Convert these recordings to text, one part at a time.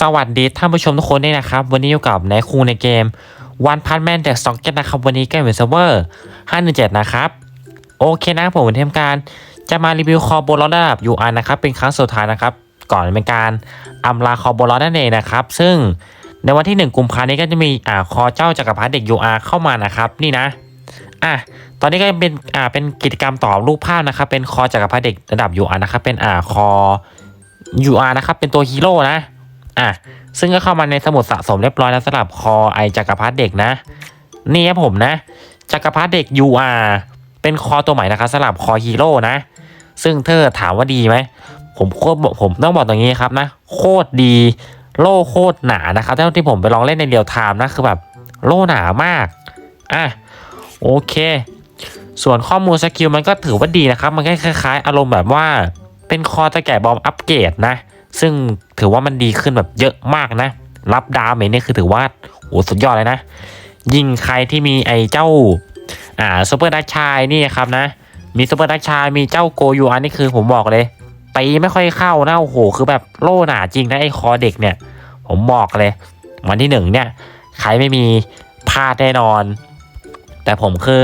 สวัสดีท่านผู้ชมทุกคนด้วยนะครับ วันนี้อยู่กับนายครูในเกม One Punch Man แต่สองเก็ตนะครับ วันนี้แก้เป็นเซิร์ฟเวอร์517นะครับ โอเคนะผมเทมการจะมารีวิวคอโบลอระดับ UR นะครับ เป็นครั้งสุดท้ายนะครับ ก่อนเป็นการอำลาคอโบลอนั่นเองนะครับ ซึ่งในวันที่ 1กุมภาพันธ์นี้ก็จะมีอ่าคอเจ้าจักรพรรดิเด็ก UR เข้ามานะครับ นี่นะอะตอนนี้ก็เป็นอ่าเป็นกิจกรรมต่อรูปภาพนะครับ เป็นคอจักรพรรดิเด็กระดับ UR นะครับเป็นอ่าคอ UR นะครับเป็นตัวฮีโร่นะ อะซึ่งก็เข้ามาในสมุดสะสมเรียบร้อยแล้วสำหรับคอไอจักรพรรดิเด็กนะ นี่ครับผมนะ จักรพรรดิเด็ก UR เป็นคอตัวใหม่นะครับสำหรับคอฮีโร่นะ ซึ่งเธอถามว่าดีไหม ผมโคตรผมต้องบอกตรงนี้ครับนะ โคตรดีโล่โคตรหนานะครับเท่าที่ผมไปลองเล่นในเรียลไทม์นะคือแบบโล่หนามาก อะโอเค ส่วนข้อมูลสกิลมันก็ถือว่าดีนะครับ มันก็คล้ายๆ อารมณ์แบบว่าเป็นคอตะแก่บอมอัปเกรดนะ ซึ่งถือว่ามันดีขึ้นแบบเยอะมากนะ รับดาเมจเนี่ยคือถือว่าโอ้สุดยอดเลยนะ ยิงใครที่มีไอ้เจ้าอ่าซูเปอร์ดักชายนี่ครับนะ มีซูเปอร์ดักชายมีเจ้าโกยูอันนี่คือผมบอกเลยตีไม่ค่อยเข้านะโอ้โหคือแบบโล่หนาจริงนะไอ้คอเด็กเนี่ย ผมบอกเลย วันที่หนึ่งเนี่ยใครไม่มีพลาดแน่นอน แต่ผมคือ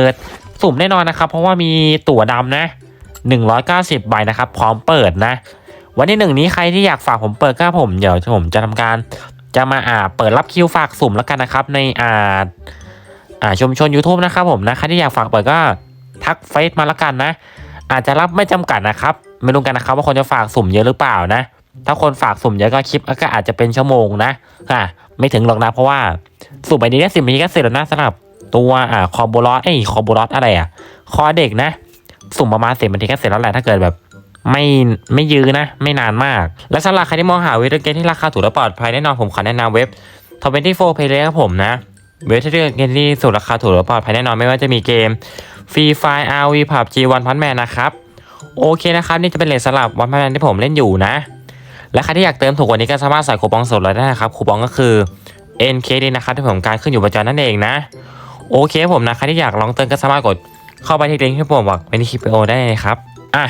สุ่มแน่นอนนะครับ เพราะว่ามีตั๋วดำนะ 190 ใบนะครับ พร้อมเปิดนะ วันที่หนึ่งนี้ใครที่อยากฝากผมเปิดก็ผมเดี๋ยวผมจะทำการ จะมาอ่าเปิดรับคิวฝากสุ่มแล้วกันนะครับ ในอ่าอ่าชมชน YouTube นะครับผมนะใครที่อยากฝากเปิดก็ทักเฟซมาแล้วกันนะ อาจจะรับไม่จำกัดนะครับไม่รู้กันนะครับว่าคนจะฝากสุ่มเยอะหรือเปล่านะ ถ้าคนฝากสุ่มเยอะก็คลิปก็อาจจะเป็นชั่วโมงนะค่ะไม่ถึงหรอกนะเพราะว่าสุ่มไปนี้ได้สิบนาทีก็เสร็จแล้วนะสำหรับตัวอ่าคอโบลอสเอ้ยคอโบลอสอะไรอะคอเด็กนะ สุ่มประมาณสิบนาทีก็เสร็จแล้วแหละถ้าเกิดแบบ ไม่ไม่ยื้อนะ ไม่นานมาก และสำหรับใครที่มองหาเว็บเกมที่ราคาถูกและปลอดภัยแน่นอนผมขอแนะนำเว็บ24 Play เลยครับผมนะ เว็บที่เลือกเกมที่สุดราคาถูกและปลอดภัยแน่นอนไม่ว่าจะมีเกมฟรีไฟ RV PUBG One Punch Man นะครับโอเคนะครับนี่จะเป็นเลทสำหรับวันพันแมนที่ผมเล่นอยู่นะ และใครที่อยากเติมถูกกว่านี้ก็สามารถใส่คูปองส่วนลดได้นะครับคูปองก็คือ NKD นะครับที่ผมการขึ้นอยู่บนจอนั่นเองนะ โอเคผมนะใครที่อยากลองเติมก็สามารถกดเข้าไปที่ลิงก์ที่ผมบอกเป็นคลิปวิดีโอได้เลยครับอะ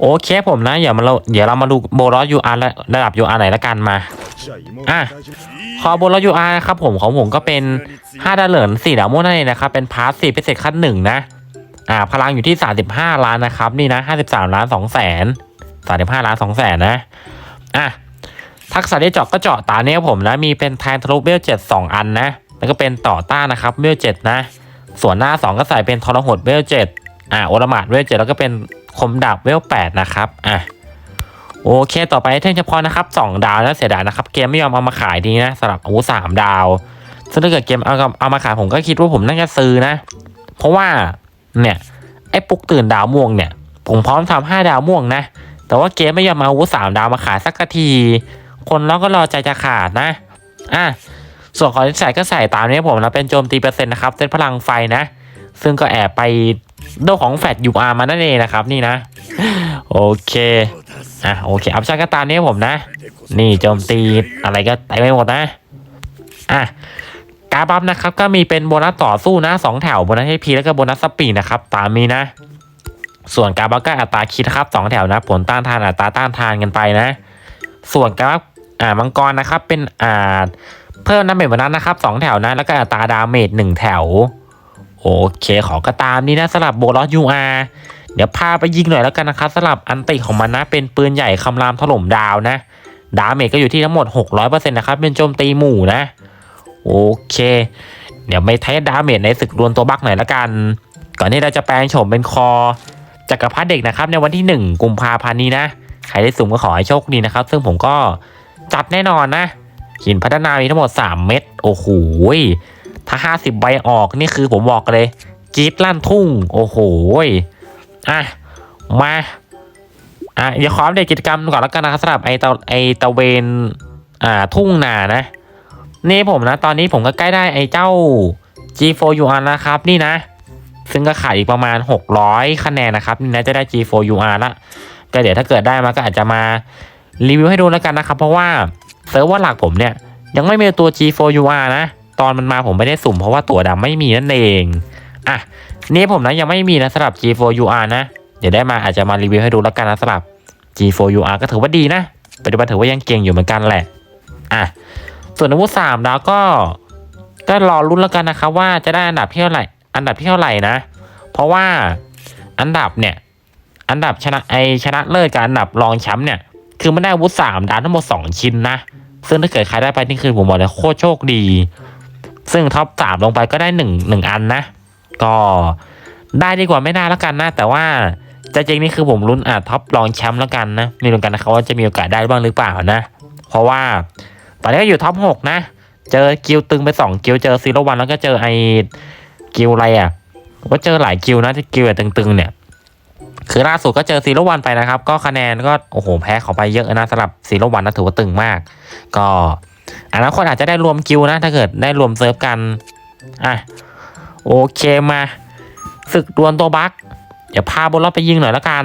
โอเคผมนะ เดี๋ยวมาเราเดี๋ยวเรามาดูโบลอสยูอาร์ระดับยูอาร์ไหนละกันมาอะคอโบลอสยูอาร์นะครับผมของผมก็เป็น5ดาวเหลือง4ดาวม่วงนั่นเองนะครับเป็นพาร์ทสี่พิเศษขั้นหนึ่งนะอ่าพลังอยู่ที่ 35 ล้านนะครับนี่นะ 53 ล้าน2แสน35 ล้าน2แสนนะอะทักษะที่เจาะก็เจาะตาเนี้ยผมนะมีเป็นแทนทะลุเบลเจ็ดสองอันนะแล้วก็เป็นต่อต้านนะครับเบลเจ็ดนะ ส่วนหน้า 2 ก็ใส่เป็นทรหดเวลเจ็ดอ่าโอลหมาดเวลเจ็ดแล้วก็เป็น คมดาบเวลแปดนะครับอะโอเค ต่อไปเท่งเฉพาะนะครับ2ดาวนะเสียดายนะครับเกมไม่ยอมเอามาขายดีนะสำหรับอาวุธสามดาวซึ่งถ้าเกิดเกมเอาเอามาขายผมก็คิดว่าผมน่าจะซื้อนะ เพราะว่าเนี่ยไอ้ปุกตื่นดาวม่วงเนี่ย ผมพร้อมทำห้าดาวม่วงนะ แต่ว่าเกมไม่ยอมเอาอาวุธสามดาวมาขายสักที คนเราก็รอใจจะขาดนะอะส่วนของที่ใส่ก็ใส่ตามนี้ผมนะเป็นโจมตีเปอร์เซ็นต์นะครับเซตพลังไฟนะ ซึ่งก็แอบไป โดของแฟดยูอาร์มานั่นเองนะครับนี่นะ โอเคอะโอเคอัพชั่นก็ตามนี้ผมนะ นี่โจมตีอะไรก็เต็มไปหมดนะอะการบัฟนะครับก็มีเป็นโบนัสต่อสู้นะสองแถวโบนัสให้พีแล้วก็โบนัสสปีดนะครับตามนี้นะ ส่วนการบัฟก็อัตราคิดครับสองแถวนะผลต้านทานอัตราต้านทานกันไปนะ ส่วนการบัฟอ่ามังกรนะครับเป็นอ่าเพิ่มน้ำเมจโบนัสนะครับสองแถวนะแล้วก็อัตราดาเมจหนึ่งแถว โอเคขอก็ตามนี้นะสำหรับโบลอสยูอาร์เดี๋ยวพาไปยิงหน่อยแล้วกันนะครับสำหรับอันติของมันนะ เป็นปืนใหญ่คำรามถล่มดาวนะ ดาเมจก็อยู่ที่ทั้งหมด 600%นะครับเป็นโจมตีหมู่นะ โอเค เดี๋ยวไปเทสดาเมจในศึกรวนตัวบักหน่อยและกัน ก่อนที่เราจะแปลงโฉมเป็นคอจักรพรรดิเด็กนะครับในวันที่ 1 กุมภาพันธ์นี้นะใครได้สุ่มก็ขอให้โชคดีนะครับ ซึ่งผมก็จัดแน่นอนนะ หินพัฒนามีทั้งหมด 3 เม็ดโอ้โห ถ้า 50 ใบออกนี่คือผมบอกเลยกีดลั่นทุ่ง โอ้โหอะ มาอะเดี๋ยวขออัปเดตกิจกรรมก่อนแล้วกันนะครับสำหรับไอตะไอตะเวนอ่าทุ่งนานะ นี่ผมนะ ตอนนี้ผมก็ใกล้ได้ไอเจ้า G4UR นะครับ นี่นะ ซึ่งก็ขาดอีกประมาณ 600 คะแนนนะครับ นี่นะจะได้ G4UR ละก็เดี๋ยวถ้าเกิดได้มาก็อาจจะมารีวิวให้ดูแล้วกันนะครับ เพราะว่าเซิร์ฟเวอร์หลักผมเนี่ย ยังไม่มีตัว G4UR นะ ตอนมันมาผมไม่ได้สุ่มเพราะว่าตั๋วดำไม่มีนั่นเอง อะ นี่ผมนะยังไม่มีนะสำหรับ G4UR นะ เดี๋ยวได้มาอาจจะมารีวิวให้ดูแล้วกันนะสำหรับ G4UR ก็ถือว่าดีนะ ปัจจุบันถือว่ายังเก่งอยู่เหมือนกันแหละ อะ ส่วนอาวุธสามดาวก็ ก็รอรุ่นแล้วกันนะครับว่าจะได้อันดับที่เท่าไหร่ อันดับที่เท่าไหร่นะ เพราะว่าอันดับเนี่ย อันดับชนะไอชนะเลิศกับอันดับรองแชมป์เนี่ย คือมันได้อาวุธสามดาวทั้งหมดสองชิ้นนะ ซึ่งถ้าเกิดใครได้ไปนี่คือผมบอกเลยโคตรโชคดี ซึ่งท็อปสามลงไปก็ได้หนึ่งหนึ่งอันนะ ก็ได้ดีกว่าไม่ได้แล้วกันนะ แต่ว่าจะจริงนี่คือผมลุ้นอะท็อปรองแชมป์แล้วกันนะมีลุ้นกันนะครับว่าจะมีโอกาสได้บ้างหรือเปล่านะ เพราะว่าตอนนี้ก็อยู่ท็อปหกนะ เจอกิลตึงไปสองกิลเจอซีโรวันแล้วก็เจอไอกิลอะไรอะก็เจอหลายกิลนะที่กิลแบบตึงๆเนี่ย คือล่าสุดก็เจอซีโรวันไปนะครับ ก็คะแนนก็โอ้โหแพ้เขาไปเยอะนะสำหรับซีโรวันนะถือว่าตึงมาก ก็ อนาคตอาจจะได้รวมกิลนะ ถ้าเกิดได้รวมเซิร์ฟกัน อะ โอเคมาศึกดวลตัวบัคเดี๋ยวพาโบลอสไปยิงหน่อยละกัน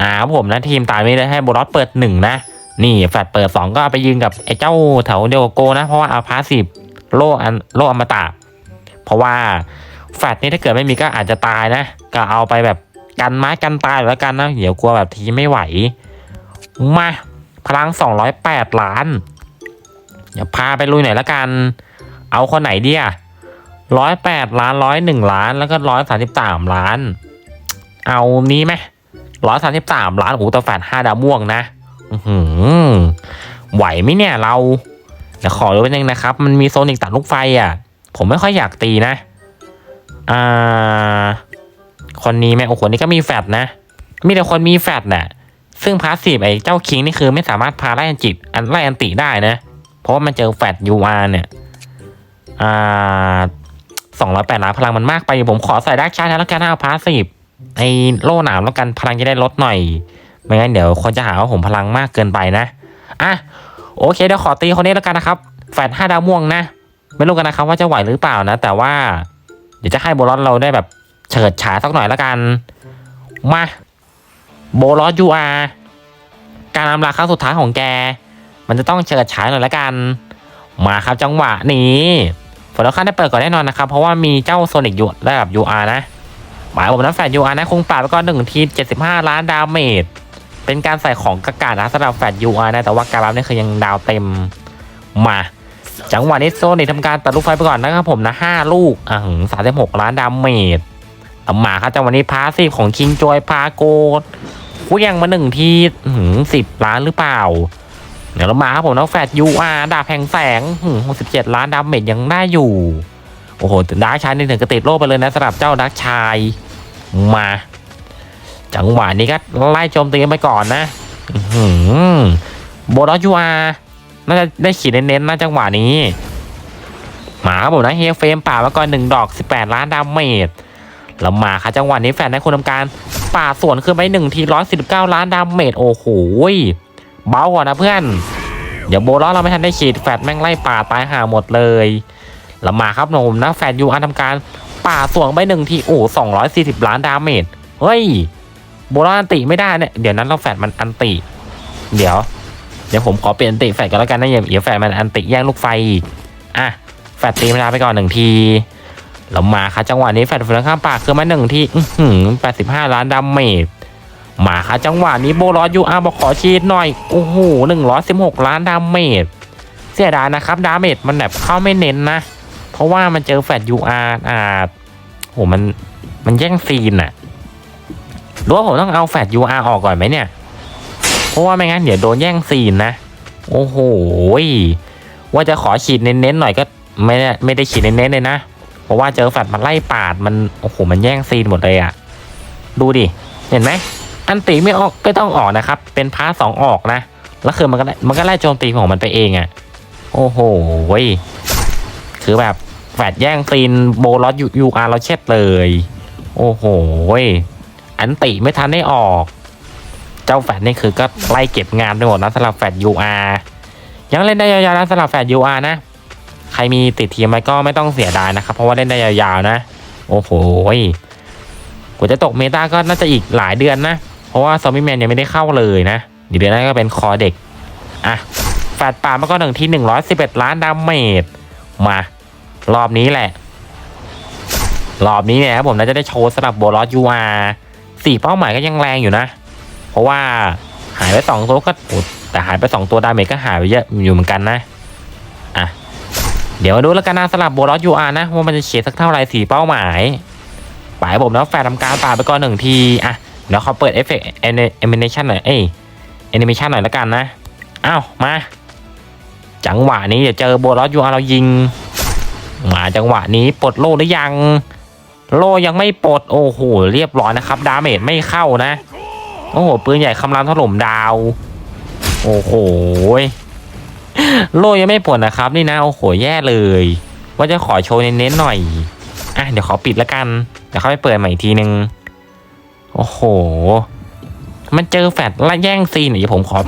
อ่าผมนะทีมตายไม่ได้ให้โบลอสเปิดหนึ่งนะ นี่แฟดเปิดสองก็ไปยิงกับไอ้เจ้าแถวเดียวกับโกนะ เพราะว่าเอาพาสซีฟโลอันโลอมตะ เพราะว่าแฟดนี่ถ้าเกิดไม่มีก็อาจจะตายนะ ก็เอาไปแบบกันไม้กันตายแล้วกันนะ เดี๋ยวกลัวแบบทีไม่ไหว มา พลัง 208 ล้าน เดี๋ยวพาไปลุยหน่อยละกัน เอาคนไหนดีอะร้อยแปดล้านร้อยหนึ่งล้านแล้วก็ร้อยสามสิบสามล้าน เอานี้ไหมร้อยสามสิบสามล้านโอ้โหแต่แฟดห้าดาวม่วงนะหือไหวไหมเนี่ยเราเดี๋ยวขอดูนิดนึงนะครับ มันมีโซนิกตัดลูกไฟอะ ผมไม่ค่อยอยากตีนะ อ่า คนนี้ไหมโอ้โหนี่ก็มีแฟดนะ มีแต่คนมีแฟดน่ะ ซึ่งพาสซีฟไอ้เจ้าคิงนี่คือไม่สามารถพาไล่อันจิตอันไล่อันติได้นะ เพราะว่ามันเจอแฟดยูอาร์เนี่ยอ่าสองร้อยแปดล้านพลังมันมากไป ผมขอใส่ดักชาร์จแล้วกันนะเอาพาสซีฟไอโล่หนามแล้วกันพลังจะได้ลดหน่อย ไม่งั้นเดี๋ยวคนจะหาว่าผมพลังมากเกินไปนะ อะ โอเคเดี๋ยวขอตีคนนี้แล้วกันนะครับ แฟดห้าดาวม่วงนะ ไม่รู้กันนะครับว่าจะไหวหรือเปล่านะ แต่ว่า เดี๋ยวจะให้โบลอสเราได้แบบเฉิดฉายสักหน่อยแล้วกัน มาโบลอสยูอาการนำลาครั้งสุดท้ายของแก มันจะต้องเฉิดฉายหน่อยแล้วกัน มาครับจังหวะนี้ฝนแล้วขั้นได้เปิดก่อนแน่นอนนะครับ เพราะว่ามีเจ้าโซนิกยูระดับ UR นะหมายผมนั้นแฟด UR นะคงปราบแล้วก็หนึ่งที75ล้านดาเมจเป็นการใส่ของกากานะสำหรับแฟด UR นะแต่ว่าการรับนี่คือยังดาวเต็มมา จังหวะนี้โซนิกทำการตัดลูกไฟไปก่อนนะครับผมนะ5ลูกอะสามสิบหกล้านดาเมจต่อมาครับจังหวะนี้พาสซีฟของคิงจอยพาโกเวียงมาหนึ่งทีสิบล้านหรือเปล่า เดี๋ยวเรามาครับผมน้องแฟด UR ดาบแห่งแสงหกสิบเจ็ดล้านดาเมจยังได้อยู่ โอ้โหดาร์กชายนี่ถึงกระติดโลกไปเลยนะสำหรับเจ้าดาร์กชายมา จังหวะนี้ก็ไล่โจมตีกันไปก่อนนะอื้อหือโบลอสยูอาน่าจะได้ขีดเน้นๆนะจังหวะนี้หมาครับผมนะเฮเฟมป่ามาก่อนหนึ่งดอก18ล้านดาเมจแล้วมาค่ะจังหวะนี้แฟนได้คุณทำการป่าสวนขึ้นไปหนึ่งทีร้อยสิบเก้าล้านดาเมจโอ้โห เบากว่านะเพื่อน เดี๋ยวโบลอเราไม่ทันได้ขีดแฟดแม่งไล่ป่าตายห่าหมดเลยแล้วมาครับผมนะแฟดยูอาร์ทำการป่าสวนไปหนึ่งทีโอ้สองร้อยสี่สิบล้านดาเมจเฮ้ยโบราณอันติไม่ได้เนี่ยเดี๋ยวนั้นเราแฟดมันอันติ เดี๋ยว เดี๋ยวผมขอเปลี่ยนอันติแฟดกันแล้วกันนะอย่าเดี๋ยวแฟดมันอันติแย่งลูกไฟอีกอะแฟดตีเวลาไปก่อนหนึ่งทีแล้วมาค่ะจังหวะนี้แฟดฝืนข้ามปากคือมาหนึ่งทีอื้อหือแปดสิบห้าล้านดาเมจ มาค่ะจังหวะนี้โบลอสยูอาร์บอกขอชีดหน่อย โอ้โหหนึ่งร้อยสิบหกล้านดาเมจเสียดายนะครับ ดาเมจมันแบบเข้าไม่เน้นนะ เพราะว่ามันเจอแฟดยูอาร์อ่าโหมันมันแย่งซีนอะรือว่าผมต้องเอาแฟดยูอาร์ออกก่อนไหมเนี่ย เพราะว่าไม่งั้นเดี๋ยวโดนแย่งซีนนะ โอ้โหยว่าจะขอฉีดเน้นๆหน่อยก็ไม่ได้ไม่ได้ฉีดเน้นๆเลยนะ เพราะว่าเจอแฟดมันไล่ปาดมันโอ้โหมันแย่งซีนหมดเลยอะดูดิ เห็นไหม อันตีไม่ออกไม่ต้องออกนะครับ เป็นพาร์ทสองออกนะ แล้วคือมันก็ไล่มันก็ไล่โจมตีของมันไปเองอะโอ้โหยคือแบบแฟดแย่งซีนโบลอสยูอาร์เราเช็ดเลย โอ้โหยอันติไม่ทันได้ออก เจ้าแฟดนี่คือก็ไล่เก็บงานไปหมดนะสำหรับแฟดยูอาร์ยังเล่นได้ยาวๆนะสำหรับแฟดยูอาร์นะ ใครมีติดทีมไว้ก็ไม่ต้องเสียดายนะครับ เพราะว่าเล่นได้ยาวๆนะ โอ้โหยกว่าจะตกเมตาก็น่าจะอีกหลายเดือนนะ เพราะว่าซอมบี้แมนยังไม่ได้เข้าเลยนะเดี๋ยวเดือนหน้าก็เป็นคอเด็ก อะแฟดป่ามาก็หนึ่งที่หนึ่งร้อยสิบเอ็ดล้านดาเมจมา รอบนี้แหละ รอบนี้เนี่ยครับผมน่าจะได้โชว์สำหรับโบลอสยูอาสี่เป้าหมายก็ยังแรงอยู่นะ เพราะว่าหายไปสองตัวก็แต่หายไปสองตัวดาเมจก็หายไปเยอะอยู่เหมือนกันนะอะเดี๋ยวมาดูแล้วกันนะสลับโบลอสยูอาร์นะว่ามันจะเฉียดสักเท่าไหร่สี่เป้าหมายปล่อยผมแล้วแฟร์ทำการป่าไปก่อนหนึ่งทีอะ เดี๋ยวเขาเปิดเอฟเฟกต์แอนิเมชันหน่อย เอ้ยแอนิเมชันหน่อยแล้วกันนะ อ้าว มา จังหวะนี้เดี๋ยวเจอโบลอสยูอาร์เรายิง มาจังหวะนี้ปลดโล่หรือยัง โล่ยังไม่ปลด โอ้โห เรียบร้อยนะครับ ดาเมจไม่เข้านะ โอ้โห ปืนใหญ่คำรามถล่มดาว โอ้โห โล่ยังไม่ปลดนะครับ นี่นะ โอ้โห แย่เลย ว่าจะขอโชว์เน้นๆหน่อย อะ เดี๋ยวขอปิดแล้วกัน เดี๋ยวเขาไปเปิดใหม่อีกทีนึง โอ้โห มันเจอแฟดและแย่งซีนเดี๋ยวผมขอ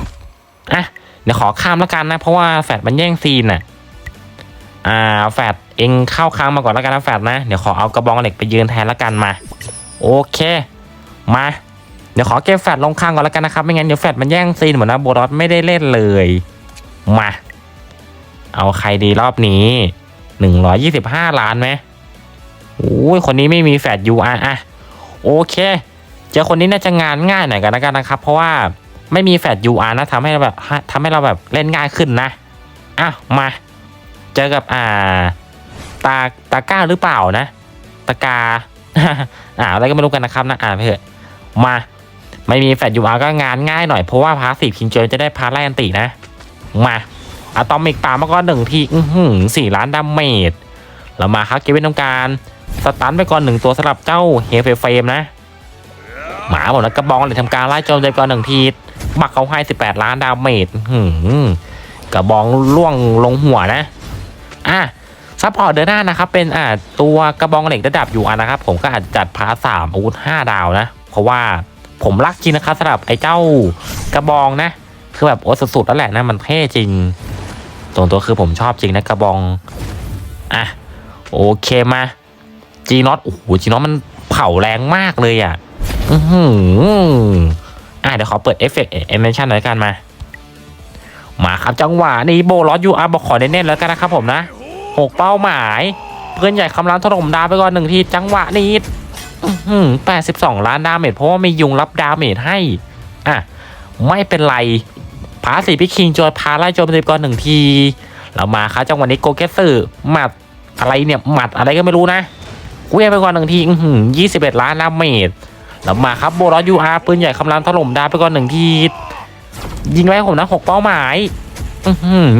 อะเดี๋ยวขอข้ามแล้วกันนะ เพราะว่าแฟดมันแย่งซีนอะ อ่า แฟดเองเข้าค้างมาก่อนแล้วกันนะแฟดนะ เดี๋ยวขอเอากระบองเหล็กไปยืนแทนแล้วกันมา โอเค มา เดี๋ยวขอเก็บแฟดลงข้างก่อนแล้วกันนะครับ ไม่งั้นเดี๋ยวแฟดมันแย่งซีนหมือนนะโบรอสไม่ได้เล่นเลย มา เอาใครดีรอบนี้หนึ่งร้อยยี่สิบห้าล้านไหมโอ้ยคนนี้ไม่มีแฟดยูอะอะโอเค เจอคนนี้น่าจะงานง่ายหน่อยกันแล้วกันนะครับ เพราะว่าไม่มีแฟดยูอาร์นะทำให้เราแบบทำให้เราแบบเล่นง่ายขึ้นนะอะมา เจอกับอ่าตาตาก้าหรือเปล่านะ ตากาอ่าอะไรก็ไม่รู้กันนะครับนะอ่านไปเถอะมาไม่มีแฟดยูอาร์ก็งานง่ายหน่อยเพราะว่าพาสีคิงเจอจะได้พาไล่อันตินะ มาอะตอมิกป่ามาก่อนหนึ่งทีอืสี่ล้านดาเมจเรามาครับเกวินต้องการสตันไปก่อนหนึ่งตัวสำหรับเจ้าเฮฟเฟรมนะ หมาบอกนะกระบองเลยทำการไล่โจมตีก่อนหนึ่งทีบักเขาให้สิบแปดล้านดาเมจหือกระบองล่วงลงหัวนะ อะซัพพอร์ตเดินหน้านะครับ เป็นอ่าตัวกระบองเหล็กระดับอยู่อะนะครับ ผมก็อาจจะจัดพาร์ทสามอาวุธห้าดาวนะ เพราะว่าผมรักจริงนะครับสำหรับไอ้เจ้ากระบองนะ คือแบบโอ้สุดๆแล้วแหละนะมันเท่จริงส่วนตัวคือผมชอบจริงนะกระบอง อะ โอเคมาจีน็อตโอ้โหจีน็อตมันเผาแรงมากเลยอะ อือหืออะเดี๋ยวขอเปิดเอฟเฟกต์เอเมชันหน่อยกันมา มาครับจังหวะนี้โบลอสยูอาร์บอกขอเน้นๆแล้วกันนะครับผมนะหกเป้าหมาย เพื่อนใหญ่คำรามถล่มดาวไปก่อนหนึ่งทีจังหวะนี้แปดสิบสองล้านดาเมจเพราะว่ามียุงรับดาเมจให้ อะ ไม่เป็นไรพาสีพี่คิงจอยพาไล่โจมตีก่อนหนึ่งที เรามาครับจังหวะนี้โกเกสึหมัดอะไรเนี่ยหมัดอะไรก็ไม่รู้นะเวียไปก่อนหนึ่งทียี่สิบเอ็ดล้านดาเมจ เรามาครับโบลอสยูอาร์ปืนใหญ่คำรามถล่มดาวไปก่อนหนึ่งทียิงไว้ผมนะหกเป้าหมาย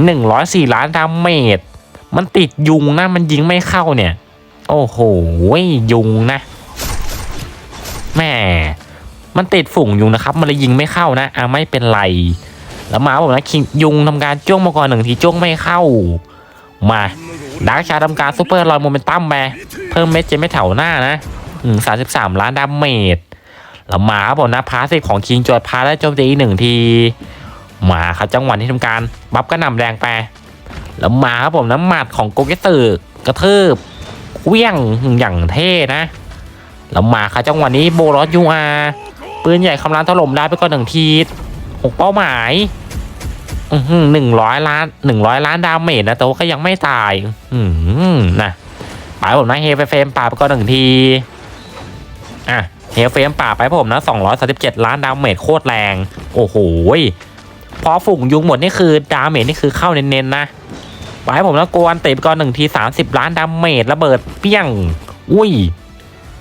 หนึ่งร้อยสี่ล้านดาเมจมันติดยุงนะ มันยิงไม่เข้าเนี่ย โอ้โหยุงนะแม่มันติดฝุ่งยุงนะครับ มันเลยยิงไม่เข้านะอะไม่เป็นไร แล้วมาบอกนะคิงยุงทำการจ้วงมาก่อนหนึ่งทีจ้วงไม่เข้า มาดาร์กชาทำการซูเปอร์ลอยโมเมนตัมไปเพิ่มเม็ดเจไม่แถวหน้านะสามสิบสามล้านดาเมจ แล้วมาครับผมนะพาสิของคิงจอยพาและโจมตีอีกหนึ่งทีมาครับจังหวะที่ทำการ บัฟก็นำแรงไปแล้วมาครับผมน้ำหมัดของโกเกสึกระทืบเคลี้ยงอย่างเท่นะแล้วมาครับจังหวะนี้โบลอสยูอาปืนใหญ่คำรามถล่มได้ไปก่อนหนึ่งทีหกเป้าหมายหนึ่งร้อยล้านหนึ่งร้อยล้านดาเมจนะแต่ว่าก็ยังไม่ตาย อืมนะปาผมนะเฮฟเฟรมป่าไปก่อนหนึ่งที อะ เฮลเฟมป่าไปผมนะ237 ล้านดาเมจโคตรแรง โอ้โหพอฝุ่งยุงหมดนี่คือดาเมจนี่คือเข้าเน้นๆนะไปผมนะกวนเตะไปก่อนหนึ่งที30ล้านดาเมจระเบิดเปี้ยง อุ้ย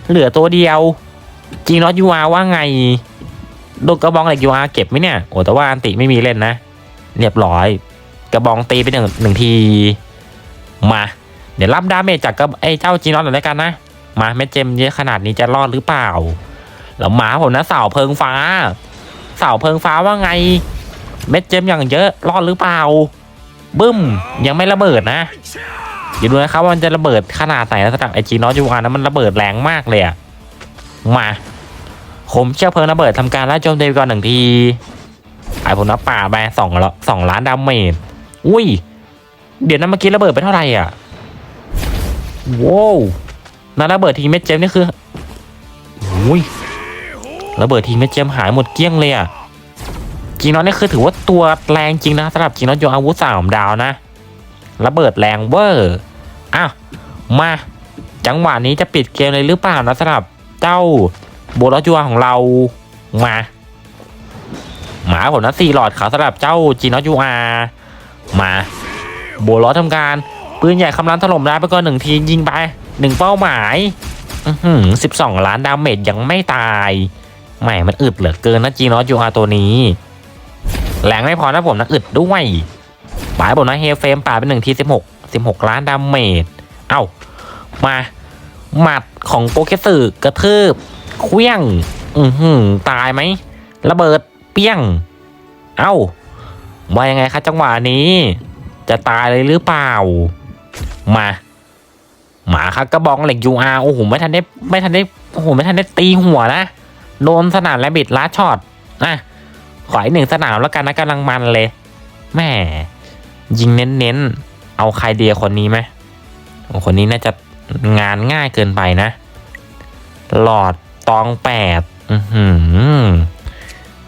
เหลือตัวเดียว จริงน็อตยูอาว่าไงโดนกระบองเหล็กยูอาเก็บไหมเนี่ย โอ้แต่ว่าอันติไม่มีเล่นนะ เรียบร้อย กระบองตีไปหนึ่งหนึ่งที มา เดี๋ยวรับดาเมจจากกระไอ้เจ้าจีนอตหน่อยแล้วกันนะ มาเม็ดเจมเยอะขนาดนี้จะรอดหรือเปล่า แล้วหมาผมนะเสาเพิงฟ้า เสาเพิงฟ้าว่าไง เม็ดเจมอย่างเยอะรอดหรือเปล่า บึ้ม ยังไม่ระเบิดนะเดี๋ยวดูนะครับว่ามันจะระเบิดขนาดไหนนะสำหรับไอจีนอยูอานะมันระเบิดแรงมากเลยอะมาผมเชื่อเพลิงระเบิดทำการไล่โจมตีก่อนหนึ่งทีไอผมนับป่าไปสองสองล้านดาเมจอุ้ย เดี๋ยวนั้นเมื่อกี้ระเบิดไปเท่าไหร่อะว้าว นาระเบิดทีเม็ดเจมนี่คืออุ้ยระเบิดทีเม็ดเจมหายหมดเกลี้ยงเลยอะจีนอตนี่คือถือว่าตัวแรงจริงนะสำหรับจีนอตโยอาวุธสามดาวนะระเบิดแรงเวอร์อ้าวมา จังหวะนี้จะปิดเกมเลยหรือเปล่านะสำหรับเจ้าโบลอจัวของเรามาหมาผมนะสี่หลอดขาวสำหรับเจ้าจีนอยูอามาโบล้อทำการ ปืนใหญ่คำรามถล่มได้ไปก่อนหนึ่งทียิงไป หนึ่งเป้าหมายสิบสองล้านดาเมจยังไม่ตายแหมมันอึดเหลือเกินนะจีนอยูอาตัวนี้แรงไม่พอนะผมนะอึดด้วยปายผมนะเฮลเฟมป่าเป็นหนึ่งทีสิบหกสิบหกล้านดาเมจเอ้ามาหมัดของโปเกสึกระทืบเคลี้ยง อือหือตายไหมระเบิดเปี้ยง เอ้าว่ายังไงคะจังหวะนี้ จะตายเลยหรือเปล่า มา หมาครับกระบองเหล็กยูอาโอ้โหไม่ทันได้ไม่ทันได้โอ้โหไม่ทันได้ตีหัวนะโดนสนามแลบิดล้าช็อตอะขออีกหนึ่งสนามแล้วกันนะกำลังมันเลยแม่ยิงเน้นๆ เอาใครเดียคนนี้ไหมโอ้คนนี้น่าจะงานง่ายเกินไปนะ หลอดตองแปด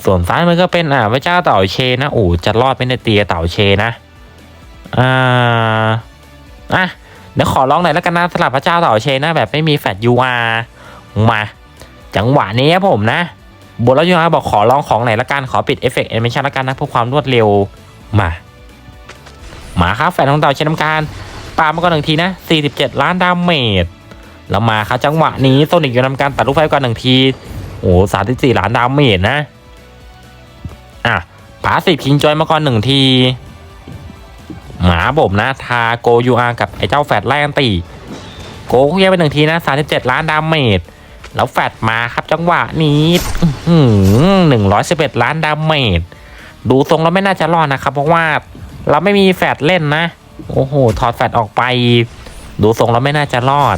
ส่วนซ้ายมันก็เป็นอ่าพระเจ้าเต่าเชนะโอ้จะรอดไม่ได้เตียเต่าเชนะอ่าอะ เดี๋ยวขอร้องหน่อยแล้วกันนะสลับพระเจ้าเต่าเชนะแบบไม่มีแฟดยูอามา จังหวะนี้ครับผมนะบนแล้วยูอาบอกขอลองของไหนละกันขอปิดเอฟเฟกต์แอนิเมชันละกันนะเพื่อความรวดเร็วมามาครับแฟนของเต่าเชนทำการปามาก่อนหนึ่งทีนะ 47 ล้านดาเมจแล้วมาครับจังหวะนี้โซนิกอยู่ทำการตัดลูกไฟก่อนหนึ่งทีโอ้สามสิบสี่ล้านดาเมจนะอะผาสิบคิงจอยมาก่อนหนึ่งที หมาบ่มนะ ทาโกยูอากับไอ้เจ้าแฟดไล่กันตีโกคุยไปหนึ่งทีนะสามสิบเจ็ดล้านดาเมจแล้วแฟดมาครับจังหวะนี้หนึ่งร้อยสิบเอ็ดล้านดาเมจดูทรงแล้วไม่น่าจะรอดนะครับ เพราะว่าเราไม่มีแฟดเล่นนะ โอ้โหถอดแฟดออกไป ดูทรงแล้วไม่น่าจะรอด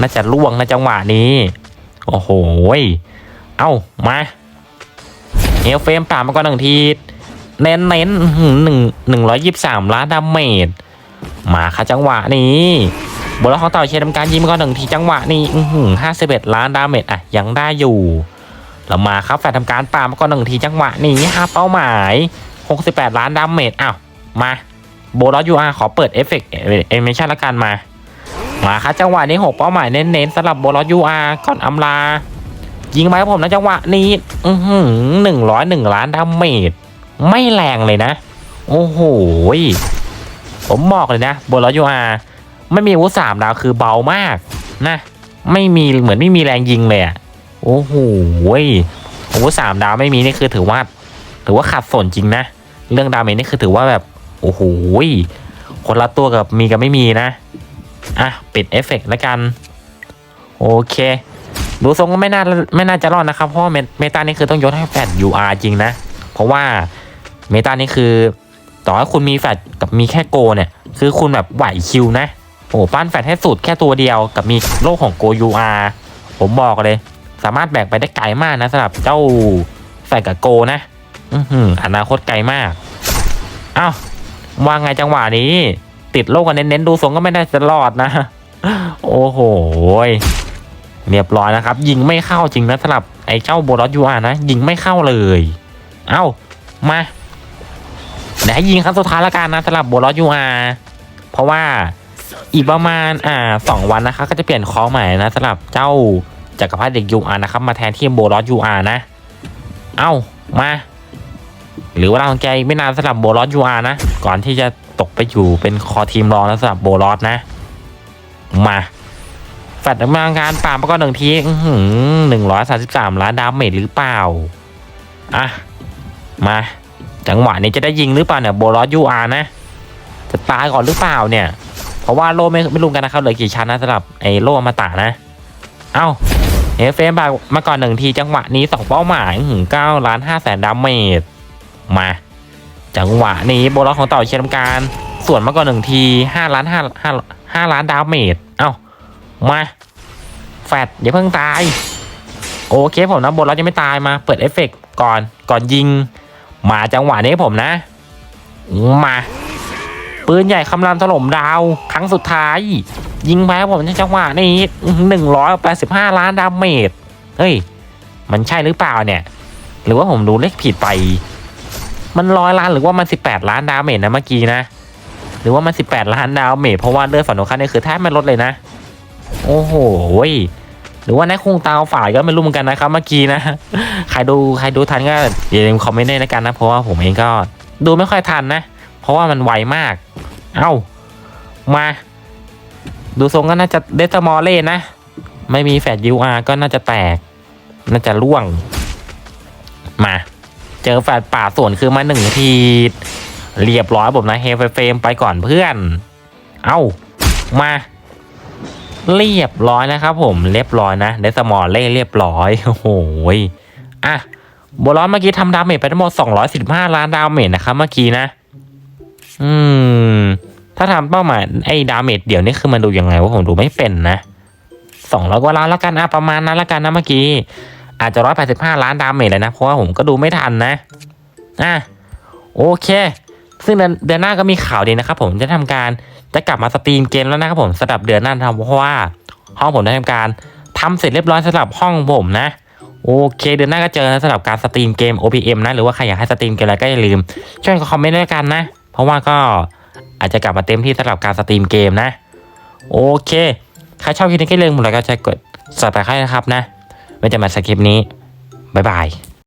น่าจะล่วงในจังหวะนี้ โอ้โหเอ้ามาเฮลเฟรมป่ามาก่อนหนึ่งที เน้นเน้นหนึ่งหนึ่งร้อยยี่สิบสามล้านดาเมจมาค่ะจังหวะนี้บนของเต่าเชยร์ทำการยิงก่อนหนึ่งทีจังหวะนี้ห้าสิบเอ็ดล้านดาเมจอะยังได้อยู่แล้วมาครับแฟนทำการปามาก่อนหนึ่งทีจังหวะนี้ห้าเป้าหมายหกสิบแปดล้านดาเมจอ้าวมาโบลอยูอาขอเปิดเอฟเฟกต์เอเมชั่นละกันมา มาครับจังหวะนี้หกเป้าหมายเน้นๆสำหรับโบลอยูอาก่อนอำลา ยิงไปครับผมนะจังหวะนี้หนึ่งร้อยหนึ่งล้านดาเมจ ไม่แรงเลยนะ โอ้โหผมบอกเลยนะโบลอยูอาไม่มีอาวุธสามดาวคือเบามากนะ ไม่มีเหมือนไม่มีแรงยิงเลยอะโอ้โหอาวุธสามดาวไม่มีนี่คือถือว่าถือว่าขาดสนจริงนะ เรื่องดาเมจนี่คือถือว่าแบบโอ้โหคนละตัวกับมีกับไม่มีนะอะปิดเอฟเฟกต์แล้วกัน โอเค ดูทรงก็ไม่น่าไม่น่าจะรอดนะครับ เพราะเมเมตานี่คือต้องยกให้แฟด UR จริงนะ เพราะว่า เมตานี่คือ ต่อให้คุณมีแฟดกับมีแค่โกเนี่ย คือคุณแบบไหวคิวนะโอ้ปั้นแฟดให้สุดแค่ตัวเดียวกับมีโลกของโก UR ผมบอกเลย สามารถแบกไปได้ไกลมากนะสำหรับเจ้าแฟดกับโกนะ อือหืออนาคตไกลมาก เอ้าว่าไงจังหวะนี้ ติดโลกกันเน้นๆดูทรงก็ไม่ได้จะรอดนะ โอ้โหเรียบร้อยนะครับ ยิงไม่เข้าจริงนะสำหรับไอ้เจ้าโบลอสยูอานะ ยิงไม่เข้าเลย เอ้ามา เดี๋ยวให้ยิงครั้งสุดท้ายละกันนะสำหรับโบลอสยูอาเพราะว่าอีกประมาณอ่าสองวันนะครับก็จะเปลี่ยนคอใหม่นะสำหรับเจ้าจักรพรรดิเด็กยูอานะครับมาแทนที่โบลอสยูอานะ เอ้ามา หรือว่าเราของแกไม่นานสำหรับโบลอสยูอานะ ก่อนที่จะตกไปอยู่เป็นคอทีมรองแล้วสำหรับโบลอสนะ มาแฟดดำเนินการป่ามาก็หนึ่งทีหนึ่งร้อยสาสิบสามล้านดาเมจหรือเปล่า อะ มา จังหวะนี้จะได้ยิงหรือเปล่าเนี่ยโบลอสยูอาร์นะ จะตายก่อนหรือเปล่าเนี่ย เพราะว่าโล่ไม่ไม่รู้กันนะครับเหลือกี่ชั้นนะสำหรับไอ้โล่มาตานะ เอ้าเอฟเฟมมาก่อนหนึ่งทีจังหวะนี้สองเป้าหมายถึงเก้าล้านห้าแสนดาเมจมา จังหวะนี้โบลอสของเต่าเชียร์การส่วนมาก่อนหนึ่งทีห้าล้านห้าห้าห้าล้านดาเมจเอ้ามาแฟดอย่าเพิ่งตาย โอเคผมนะบนเราจะไม่ตายมาเปิดเอฟเฟกก่อนก่อนยิง มาจังหวะนี้ผมนะ มาปืนใหญ่คำรามถล่มดาว ครั้งสุดท้าย ยิงไปผมในจังหวะนี้หนึ่งร้อยแปดสิบห้าล้านดาเมจเฮ้ย มันใช่หรือเปล่าเนี่ย หรือว่าผมดูเลขผิดไป มันร้อยล้านหรือว่ามันสิบแปดล้านดาเมจนะเมื่อกี้นะ หรือว่ามันสิบแปดล้านดาเมจเพราะว่าเลือดฝั่งตรงข้ามนี่คือแทบไม่ลดเลยนะ โอ้โห หรือว่านายคงตาฝ่ายก็ไม่รู้เหมือนกันนะครับเมื่อกี้นะใครดูใครดูทันก็อย่าลืมคอมเมนต์ด้วยนะกันนะเพราะว่าผมเองก็ดูไม่ค่อยทันนะ เพราะว่ามันไวมาก เอ้ามา ดูทรงก็น่าจะเดสมอลเล่นะ ไม่มีแฟดยูอาร์ก็น่าจะแตก น่าจะล่วง มา เจอแฟดป่าส่วนคือมาหนึ่งทีเรียบร้อยผมนะเฮฟเฟรมไปก่อนเพื่อน เอ้ามา เรียบร้อยนะครับผมเรียบร้อยนะเดสมอลเล่เรียบร้อยโอ้โหยอะโบลอนเมื่อกี้ทำดาเมจไปทั้งหมด215 ล้านดาเมจนะครับเมื่อกี้นะ อืม ถ้าทำเป้าหมายไอ้ดาเมจเดี๋ยวนี้คือมันดูยังไงว่าผมดูไม่เป็นนะสองร้อยกว่าล้านแล้วกันอะประมาณนั้นแล้วกันนะเมื่อกี้ อาจจะร้อยแปดสิบห้าล้านดาเมจเลยนะ เพราะว่าผมก็ดูไม่ทันนะอะโอเค ซึ่งเดนเดือนหน้าก็มีข่าวดีนะครับผมจะทำการ จะกลับมาสตรีมเกมแล้วนะครับผมสำหรับเดือนหน้าทำเพราะว่าห้องผมได้ทำการทำเสร็จเรียบร้อยสำหรับห้องผมนะโอเคเดือนหน้าก็เจอกันสำหรับการสตรีมเกม OPM นะหรือว่าใครอยากให้สตรีมเกมอะไรก็อย่าลืมช่วยคอมเมนต์ด้วยกันนะ เพราะว่าก็อาจจะกลับมาเต็มที่สำหรับการสตรีมเกมนะ โอเคใครชอบคลิปนี้ก็อย่าลืมแล้วก็จะกด subscribe นะครับนะไว้เจะมาสคริปนี้บ๊ายบาย